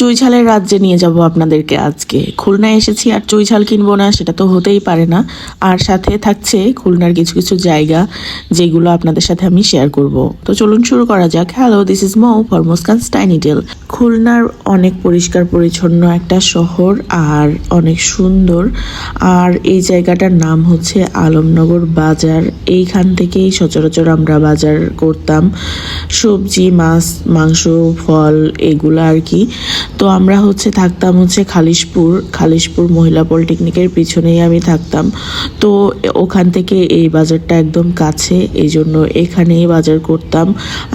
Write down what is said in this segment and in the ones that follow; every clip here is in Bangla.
চুইঝালের রাজ্যে নিয়ে যাব আপনাদেরকে আজকে। খুলনায় এসেছি আর চুইঝাল কিনবো না, সেটা তো হতেই পারে না। আর সাথে থাকছে খুলনার কিছু কিছু জায়গা যেগুলো আপনাদের সাথে আমি শেয়ার করব। তো চলুন শুরু করা যাক। Hello this is Mou for Muskan স্টাইনিডেল খুলনার অনেক পরিষ্কার পরিচ্ছন্ন একটা শহর আর অনেক সুন্দর। আর এই জায়গাটার নাম হচ্ছে আলমনগর বাজার। এইখান থেকেই সচরাচর আমরা বাজার করতাম। সবজি, মাছ, মাংস, ফল, এগুলো আর কি। তো আমরা হচ্ছে থাকতাম হচ্ছে খালিশপুর খালিশপুর মহিলা পলিটেকনিকের পিছনেই আমি থাকতাম। তো ওখান থেকে এই বাজারটা একদম কাছে এই জন্য এখানেই বাজার করতাম।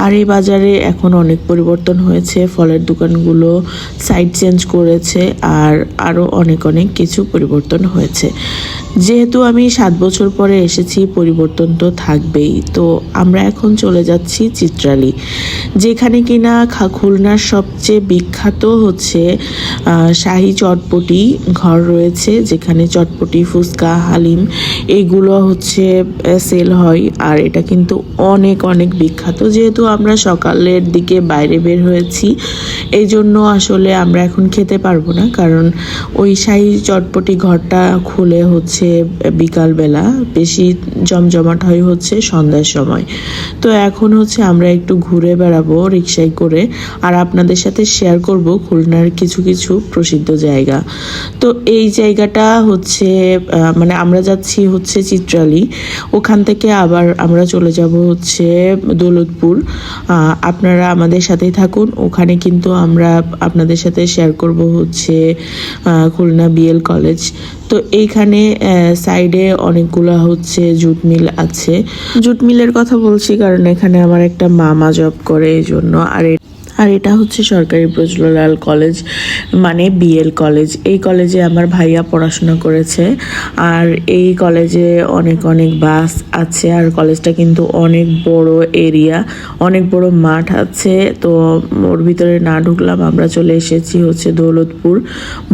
আর এই বাজারে এখন অনেক পরিবর্তন হয়েছে, ফলের দোকানগুলো সাইড চেঞ্জ করেছে আর আরও অনেক অনেক কিছু পরিবর্তন হয়েছে। যেহেতু আমি সাত বছর পরে এসেছি, পরিবর্তন তো থাকবেই। তো আমরা এখন চলে যাচ্ছি চিত্রালি, যেখানে কিনা খুলনার সবচেয়ে বিখ্যাত হচ্ছে শাহী চটপটি ঘর রয়েছে, যেখানে চটপটি, ফুচকা, হালিম, এগুলো হচ্ছে সেল হয়। আর এটা কিন্তু অনেক অনেক বিখ্যাত। যেহেতু আমরা সকালের দিকে বাইরে বের হয়েছি এই জন্য আসলে আমরা এখন খেতে পারব না। কারণ ওই শাহী চটপটি ঘরটা খুলে হচ্ছে বিকালবেলা। বেশি জমজমাট হয় হচ্ছে সন্ধ্যার সময়। তো এখন হচ্ছে আমরা একটু ঘুরে বেড়াবো রিক্সায় করে। আর আপনাদের সাথে শেয়ার করব খুলনার কিছু কিছু প্রসিদ্ধ জায়গা। তো এই জায়গাটা হচ্ছে মানে আমরা যাচ্ছি হচ্ছে চিত্রালি। ওখান থেকে আবার আমরা চলে যাব হচ্ছে দৌলতপুর। আপনারা আমাদের সাথেই থাকুন। ওখানে কিন্তু আমরা আপনাদের সাথে শেয়ার করব হচ্ছে খুলনা বিএল কলেজ তো এইখানে সাইডে অনেকগুলো হচ্ছে জুট মিল আছে। জুট মিলের কথা বলছি কারণ এখানে আমার একটা মামা জব করে এই জন্য আর আর এটা হচ্ছে সরকারি প্রজ্বলাল কলেজ মানে বিএল কলেজ এই কলেজে আমার ভাইয়া পড়াশোনা করেছে। আর এই কলেজে অনেক অনেক বাস আছে। আর কলেজটা কিন্তু অনেক বড় এরিয়া অনেক বড় মাঠ আছে। তো ওর ভিতরে না ঢুকলাম, আমরা চলে এসেছি হচ্ছে দৌলতপুর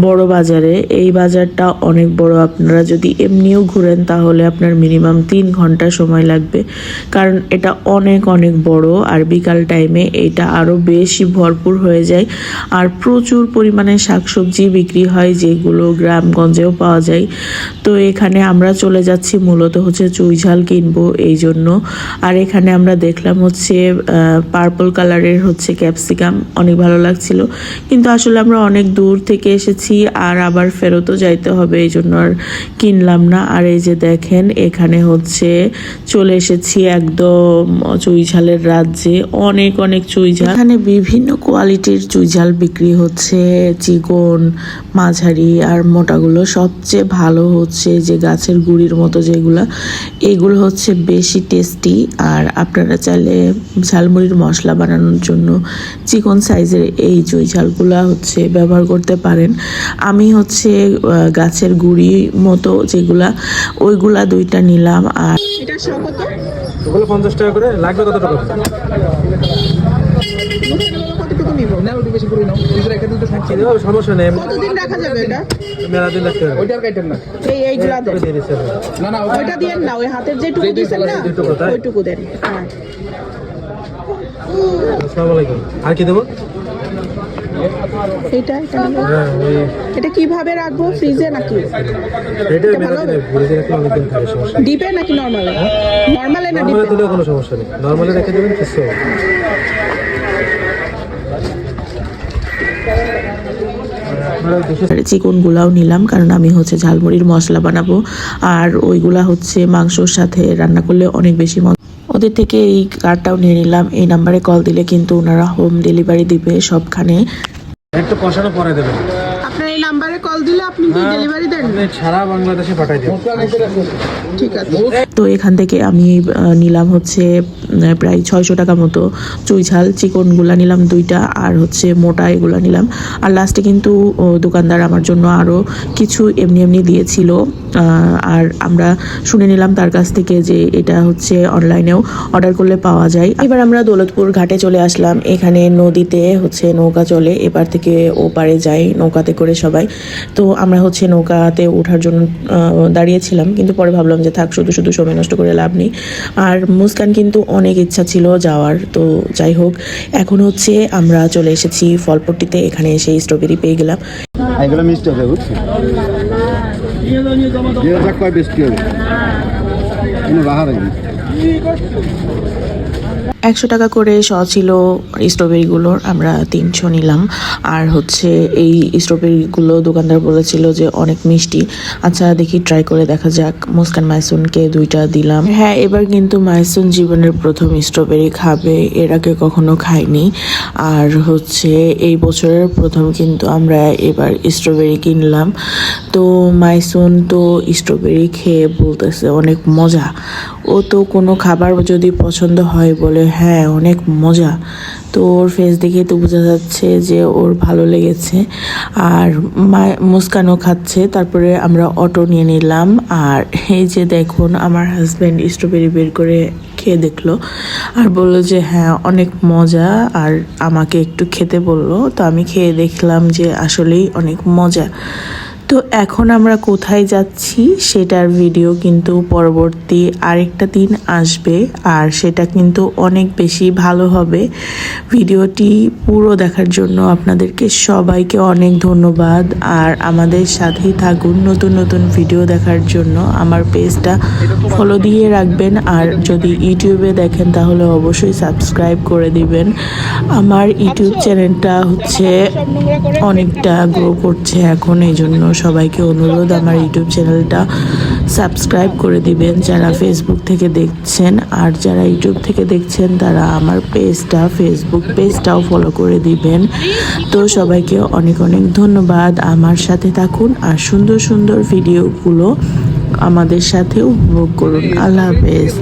বড় বাজারে। এই বাজারটা অনেক বড়। আপনারা যদি এমনিও ঘুরেন, তাহলে আপনার মিনিমাম তিন ঘণ্টা সময় লাগবে। কারণ এটা অনেক অনেক বড় আর বিকাল টাইমে এটা আরও বেশি ভরপুর হয়ে যায়। আর প্রচুর পরিমাণে শাকসবজি বিক্রি হয়, যেগুলো গ্রামগঞ্জেও পাওয়া যায়। তো এখানে আমরা চলে যাচ্ছি, মূলত হচ্ছে চুইঝাল কিনবো এই জন্য। আর এখানে আমরা দেখলাম হচ্ছে পার্পল কালারের হচ্ছে ক্যাপসিকাম অনেক ভালো লাগছিল। কিন্তু আসলে আমরা অনেক দূর থেকে এসেছি, আর আবার ফেরতও যাইতে হবে এই জন্য আর কিনলাম না। আর এই যে দেখেন, এখানে হচ্ছে চলে এসেছি একদম চুইঝালের রাজ্যে। অনেক অনেক চুইঝাল এখানে বিভিন্ন কোয়ালিটির চুইঝাল বিক্রি হচ্ছে, চিকন, মাঝারি আর মোটাগুলো। সবচেয়ে ভালো হচ্ছে যে গাছের গুড়ির মতো যেগুলো, এগুলো হচ্ছে বেশি টেস্টি। আর আপনারা চাইলে ঝালমুড়ির মশলা বানানোর জন্য চিকন সাইজের এই চুই ঝালগুলা হচ্ছে ব্যবহার করতে পারেন। আমি হচ্ছে গাছের গুড়ি মতো যেগুলা ওইগুলা দুইটা নিলাম আর এটা কত? ওগুলো পঞ্চাশ টাকা করে লাগবে কত টাকা? না ওই রেখে দিতে থাকছি চিনি হবে, সমস্যা নেই কতদিন রাখা যাবে এটা? মেলা দিন রাখতে হবে। ওইটার কাইটেন না। এই এইগুলা দেন। দিয়ে দিচ্ছে হবে। না না ওইটা দিয়েন না ওই হাতের যেটুকু দিয়েছেন না? ওইটুকু দেন। হ্যাঁ আসসালামু আলাইকুম। আর কি দেবো? এটা। হ্যাঁ এটা কীভাবে রাখব? ফ্রিজে নাকি? এটা ভালো থাকে সমস্যা ডিপে নাকি নর্মালে? নর্মালে না ডিপে? দিলেও কোনো সমস্যা নেই। নর্মালে রেখে দেবেন কিছু হবে। চিকনগুলাও নিলাম কারণ আমি হচ্ছে ঝালমুড়ির মশলা বানাবো। আর ওইগুলা হচ্ছে মাংসর সাথে রান্না করলে অনেক বেশি মজা। ওদের থেকে এই কার্ডটাও নিয়ে নিলাম। এই নাম্বারে কল দিলে কিন্তু ওনারা হোম ডেলিভারি দিবে সবখানে। একটু কষানো পরে দেবেন। আপনার এই নাম্বারে কল দিলে আপনি কি ডেলিভারি দেন। আপনি সারা বাংলাদেশে পাঠাই দেন ঠিক আছে। তো এখান থেকে আমি নিলাম হচ্ছে প্রায় ছয়শো টাকা মতো চুইঝাল চিকনগুলা নিলাম দুইটা আর হচ্ছে মোটা এগুলা নিলাম। আর লাস্টে কিন্তু দোকানদার আমার জন্য আরও কিছু এমনি এমনি দিয়েছিল। আর আমরা শুনে নিলাম তার কাছ থেকে যে এটা হচ্ছে অনলাইনেও অর্ডার করলে পাওয়া যায়। এবার আমরা দৌলতপুর ঘাটে চলে আসলাম। এখানে নদীতে হচ্ছে নৌকা চলে, এপার থেকে ও পারে যাই নৌকাতে করে সবাই। তো আমরা হচ্ছে নৌকাতে ওঠার জন্য দাঁড়িয়েছিলাম, কিন্তু পরে ভাবলাম যে থাক, শুধু শুধু সময় নষ্ট করে লাভ নেই। আর মুস্কান কিন্তু অনেক ইচ্ছা ছিল যাওয়ার, তো যাই হোক, এখন হচ্ছে আমরা চলে এসেছি ফলপট্টিতে। এখানে এসে স্ট্রবেরি পেয়ে গেলাম। যে যা কয় বেশি হবে কোনো রাহা রাখবি একশো টাকা করে শ ছিল স্ট্রবেরিগুলোর, আমরা তিনশো নিলাম। আর হচ্ছে এই স্ট্রবেরিগুলো দোকানদার বলেছিল যে অনেক মিষ্টি। আচ্ছা দেখি ট্রাই করে দেখা যাক। মুস্কান মাইসুনকে দুইটা দিলাম। হ্যাঁ এবার কিন্তু মাইসুন জীবনের প্রথম স্ট্রবেরি খাবে, এর আগে কখনো খাইনি। আর হচ্ছে এই বছরের প্রথম কিন্তু আমরা এবার স্ট্রবেরি কিনলাম। তো মাইসুন তো স্ট্রবেরি খেয়ে বলতেছে অনেক মজা। ও তো কোনো খাবার যদি পছন্দ হয় বলে হ্যাঁ অনেক মজা। তো ওর ফেস দেখে তো বোঝা যাচ্ছে যে ওর ভালো লেগেছে। আর মুস্কানও খাচ্ছে। তারপরে আমরা অটো নিয়ে নিলাম। আর এই যে দেখুন, আমার হাজব্যান্ড স্ট্রবেরি বের করে খেয়ে দেখল। আর বলল যে হ্যাঁ অনেক মজা। আর আমাকে একটু খেতে বলল। তো আমি খেয়ে দেখলাম যে, আসলেই অনেক মজা। তো এখন আমরা কোথায় যাচ্ছি সেটার ভিডিও কিন্তু পরবর্তী আরেকটা দিন আসবে, আর সেটা কিন্তু অনেক বেশি ভালো হবে। ভিডিওটি পুরো দেখার জন্য আপনাদেরকে সবাইকে অনেক ধন্যবাদ, আর আমাদের সাথেই থাকুন নতুন নতুন ভিডিও দেখার জন্য। আমার পেজটা ফলো দিয়ে রাখবেন, আর যদি ইউটিউবে দেখেন তাহলে অবশ্যই সাবস্ক্রাইব করে দিবেন। আমার ইউটিউব চ্যানেলটা হচ্ছে অনেকটা গ্রো করছে এখন, এই জন্য সবাইকে অনুরোধ, আমার ইউটিউব চ্যানেলটা সাবস্ক্রাইব করে দিবেন যারা ফেসবুক থেকে দেখছেন। আর যারা ইউটিউব থেকে দেখছেন, তারা আমার পেজটা ফেসবুক পেজটাও ফলো করে দিবেন। তো সবাইকে অনেক অনেক ধন্যবাদ। আমার সাথে থাকুন আর সুন্দর সুন্দর ভিডিওগুলো আমাদের সাথে উপভোগ করুন। আল্লাহ হাফেজ।